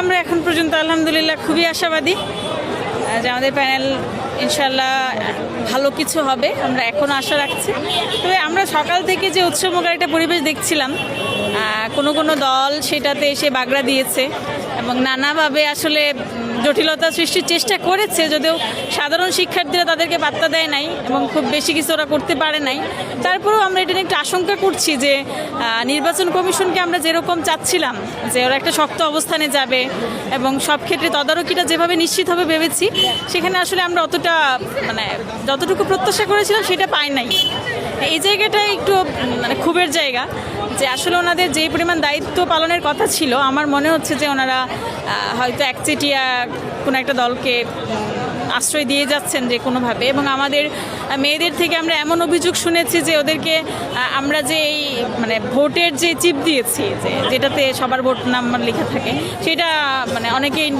আমরা এখন পর্যন্ত আলহামদুলিল্লাহ খুবই আশাবাদী যে আমাদের প্যানেল ইনশাল্লাহ ভালো কিছু হবে, আমরা এখনও আশা রাখছি। তবে আমরা সকাল থেকে যে উৎসব পরিবেশ দেখছিলাম কোনো কোনো দল সেটাতে এসে বাগড়া দিয়েছে এবং নানাভাবে আসলে জটিলতা সৃষ্টির চেষ্টা করেছে, যদিও সাধারণ শিক্ষার্থীরা তাদেরকে পাত্তা দেয় নাই এবং খুব বেশি কিছু ওরা করতে পারে নাই। তারপরেও আমরা এটা নিয়ে একটু আশঙ্কা করছি যে নির্বাচন কমিশনকে আমরা যেরকম চাচ্ছিলাম যে ওরা একটা শক্ত অবস্থানে যাবে এবং সব ক্ষেত্রে তদারকিটা যেভাবে নিশ্চিত হবে ভেবেছি, সেখানে আসলে আমরা অতটা মানে যতটুকু প্রত্যাশা করেছিলাম সেটা পাই নাই। এই জায়গাটা একটু মানে ক্ষোভের জায়গা, যে আসলে ওনাদের যেই পরিমাণ দায়িত্ব পালনের কথা ছিল, আমার মনে হচ্ছে যে ওনারা হয়তো একচেটিয়া কোনো একটা দলকে আশ্রয় দিয়ে যাচ্ছেন যে কোনোভাবে। এবং আমাদের মেয়েদের থেকে আমরা এমন অভিযোগ শুনেছি যে ওদেরকে আমরা যে এই মানে ভোটের যে চিপ দিয়েছি, যে যেটাতে সবার ভোট নাম্বার লেখা থাকে, সেটা মানে অনেকেই